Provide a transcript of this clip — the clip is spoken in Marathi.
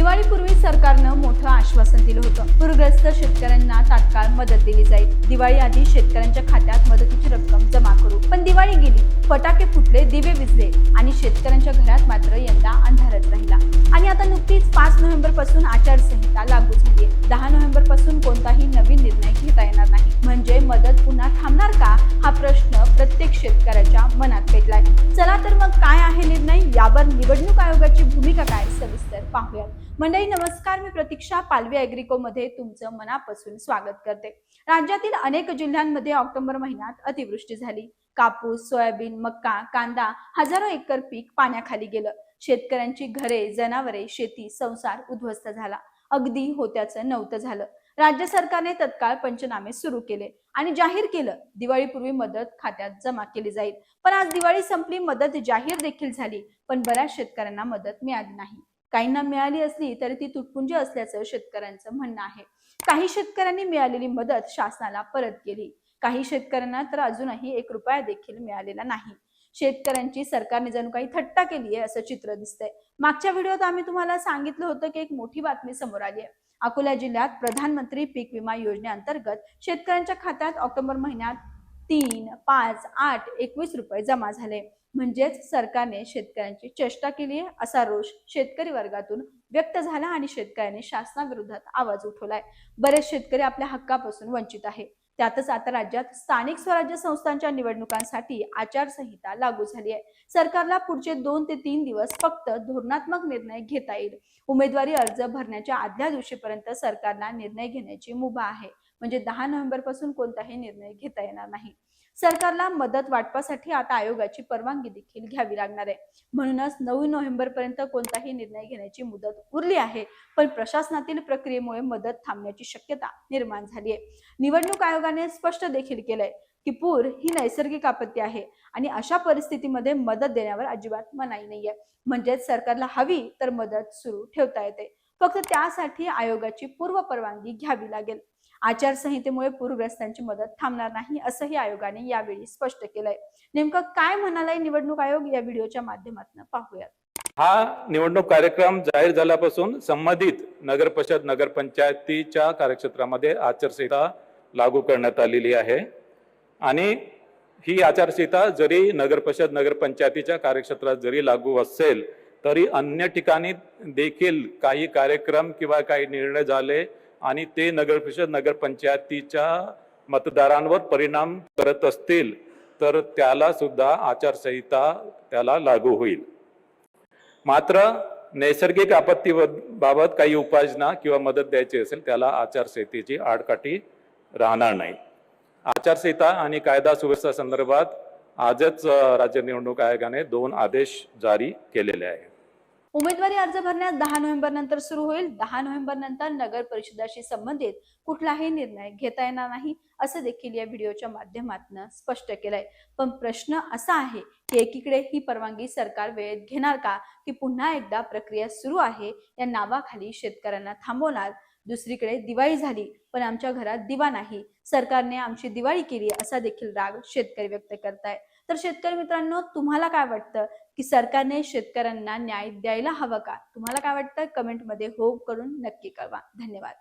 दिवाळीपूर्वी सरकारनं मोठं आश्वासन दिलं होतं. पूरग्रस्त शेतकऱ्यांना तात्काळ मदत दिली जाईल. दिवाळी आधी शेतकऱ्यांच्या खात्यात मदतीची रक्कम जमा करू. पण दिवाळी गेली. फटाके फुटले दिवे विजले आणि शेतकऱ्यांच्या घरात मात्र यंदा अंधारच राहिला. आणि आता नुकतीच पाच नोव्हेंबरपासून आचारसंहिता लागू झाली आहे दहा नोव्हेंबरपासून कोणताही नवीन निर्णय घेता येणार नाही. म्हणजे मदत पुन्हा थांबणार का? हा प्रश्न प्रत्येक शेतकऱ्याच्या मनात पेटलाय. चला तर मग काय आहे निर्णय? यावर निवडणूक यांची भूमिका काय सविस्तर पाहूयात. मंडळी नमस्कार. मी प्रतीक्षा पालवी अॅग्रिको मध्ये तुमचं मनापासून स्वागत करते. राज्यातील अनेक जिल्ह्यांमध्ये ऑक्टोबर महिन्यात अतिवृष्टी झाली. कापूस सोयाबीन मक्का कांदा हजारो एकर पीक पाण्याखाली गेलं. शेतकऱ्यांची घरे जनावरे शेती संसार उद्ध्वस्त झाला. अगदी होत्याचं नव्हतं झालं. राज्य सरकारने तत्काळ पंचनामे सुरू केले. आणि जाहीर केलं. दिवाळीपूर्वी मदत खात्यात जमा केली जाईल. पण आज दिवाळी संपली मदत जाहीर देखील झाली. पण बऱ्याच शेतकऱ्यांना मदत मिळाली नाही. काहींना मिळाली असली तरी ती तुटपुंजी असल्याचं शेतकऱ्यांचं म्हणणं आहे. काही शेतकऱ्यांनी मिळालेली मदत शासनाला परत केली. काही शेतकऱ्यांना तर अजूनही एक रुपया देखील मिळालेला नाही. शेतकऱ्यांची सरकारने जणू काही थट्टा केली आहे असं चित्र दिसतंय. मागच्या व्हिडिओत आम्ही तुम्हाला सांगितलं होतं की एक मोठी बातमी समोर आली आहे. अकोला जिल्ह्यात प्रधानमंत्री पीक विमा योजनेअंतर्गत शेतकऱ्यांच्या खात्यात ऑक्टोबर महिन्यात तीन पाच आठ एकवीस रुपये जमा झाले. म्हणजेच सरकारने शेतकऱ्यांची चेष्टा केली आहे असा रोष शेतकरी वर्गातून व्यक्त झाला आणि शेतकऱ्यांनी शासनाविरोधात आवाज उठवलाय. बरेच शेतकरी आपल्या हक्कापासून वंचित आहे. त्यातच आता राज्यात स्थानिक स्वराज्य संस्थांच्या निवडणुकांसाठी आचारसंहिता लागू झाली आहे. सरकारला पुढचे दोन ते तीन दिवस फक्त धोरणात्मक निर्णय घेता येईल. उमेदवारी अर्ज भरण्याच्या आदल्या दिवशीपर्यंत सरकारला निर्णय घेण्याची मुभा आहे. म्हणजे दहा नोव्हेंबरपासून कोणताही निर्णय घेता येणार नाही. सरकारला मदत वाटपासाठी आता आयोगाची परवानगी देखील घ्यावी लागणार आहे. म्हणूनच नऊ नोव्हेंबर पर्यंत कोणताही निर्णय घेण्याची मुदत उरली आहे पण प्रशासनातील प्रक्रियेमुळे मदत थांबण्याची शक्यता निर्माण झाली आहे. निवडणूक आयोगाने स्पष्ट देखील केलंय की पूर ही नैसर्गिक आपत्ती आहे आणि अशा परिस्थितीमध्ये मदत देण्यावर अजिबात मनाई नाहीये. म्हणजेच सरकारला हवी तर मदत सुरू ठेवता येते. फक्त त्यासाठी आयोगाची पूर्व परवानगी घ्यावी लागेल. आचारसंहितेमुळे पूरग्रस्तांची मदत थांबणार नाही असंही आयोगाने यावेळी स्पष्ट केलंय. नेमकं काय म्हणालाय निवडणूक आयोग? या व्हिडिओच्या माध्यमातून पाहूयात. हा निवडणूक कार्यक्रम जाहीर झाल्यापासून संबंधित नगर परिषद नगरपंचायतीच्या कार्यक्षेत्रामध्ये आचारसंहिता लागू करण्यात आलेली आहे. आणि ही आचारसंहिता जरी नगर परिषद नगरपंचायतीच्या कार्यक्षेत्रात जरी लागू असेल तरी अन्य ठिकाणी देखील काही कार्यक्रम किंवा काही निर्णय झाले आणि ते नगर परिषद नगरपंचायतीच्या मतदारांवर परिणाम करत असतील तर त्याला सुद्धा आचारसंहिता त्याला लागू होईल. मात्र नैसर्गिक आपत्ती बाबत काही उपाययोजना किंवा मदत द्यायची असेल त्याला आचारसंहितेची आडकाठी राहणार नाही. आचारसंहिता आणि कायदा सुव्यवस्था संदर्भात आजच राज्य निवडणूक आयोगाने दोन आदेश जारी केलेले आहेत. उमेदवारी अर्ज भरण्यास दहा नोव्हेंबर नंतर सुरू होईल. दहा नोव्हेंबर नंतर नगर परिषदाशी संबंधित कुठलाही निर्णय घेता येणार नाही असं देखील या व्हिडिओच्या माध्यमातून स्पष्ट केलंय. पण प्रश्न असा आहे की एकीकडे ही परवानगी सरकार वेळेत घेणार का? की पुन्हा एकदा प्रक्रिया सुरू आहे? या नावाखाली शेतकऱ्यांना थांबवणार. दुसरीकडे दिवाळी झाली पण आमच्या घरात दिवा नाही. सरकारने आमची दिवाळी केली असा देखील राग शेतकरी व्यक्त करताय तर शेतकरी मित्रांनो तुम्हाला काय वाटतं? की सरकारने शेतकऱ्यांना न्याय द्यायला हवं का? तुम्हाला काय वाटतं? कमेंटमध्ये हो करून नक्की कळवा. धन्यवाद.